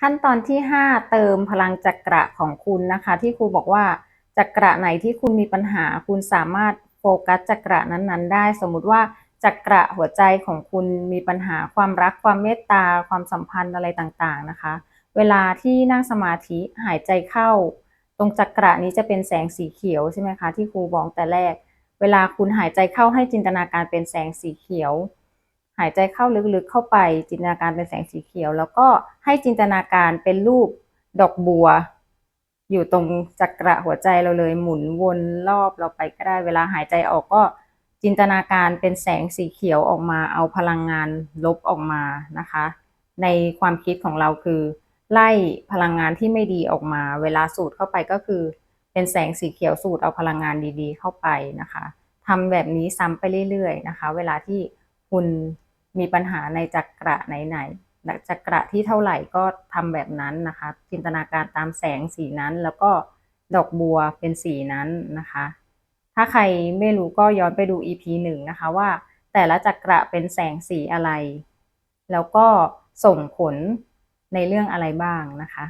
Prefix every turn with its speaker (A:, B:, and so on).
A: ขั้นตอนที่ 5 เติมพลังจักระของคุณนะคะ ที่ครูบอกว่าจักระไหนที่คุณมีปัญหา คุณสามารถโฟกัสจักระนั้นๆ ได้ สมมุติว่าจักระหัวใจของคุณมีปัญหาความรักความเมตตา ความสัมพันธ์อะไรต่างๆนะคะ เวลาที่นั่งสมาธิหายใจเข้า ตรงจักระนี้จะเป็นแสงสีเขียวใช่ไหมคะที่ครูบอกแต่แรก เวลาคุณหายใจเข้าให้จินตนาการเป็นแสงสีเขียว หายใจเข้าลึกๆเข้าไป จินตนาการเป็นแสงสีเขียว แล้วก็ให้จินตนาการเป็นรูปดอกบัว อยู่ตรงจักระหัวใจเราเลยหมุนวนรอบเราไปก็ได้เวลาหายใจออกก็จินตนาการเป็นแสงสีเขียวออกมาเอาพลังงานลบออกมานะคะ ในความคิดของเราคือ ไล่พลังงานที่ไม่ดีออกมา เวลาสูดเข้าไปก็คือ เป็นแสงสีเขียวสูดเอาพลังงานดีๆ เข้าไปนะคะทำแบบนี้ซ้ำไปเรื่อยๆนะคะ เวลาที่คุณ มีปัญหาในจักระไหนๆจักระที่เท่าไหร่ก็ทำแบบนั้นนะคะ จินตนาการตามแสงสีนั้น แล้วก็ดอกบัวเป็นสีนั้นนะคะ ถ้าใครไม่รู้ก็ย้อนไปดู EP หนึ่งนะคะว่าแต่ละจักระเป็นแสงสีอะไร แล้วก็ส่งผลในเรื่องอะไรบ้างนะคะ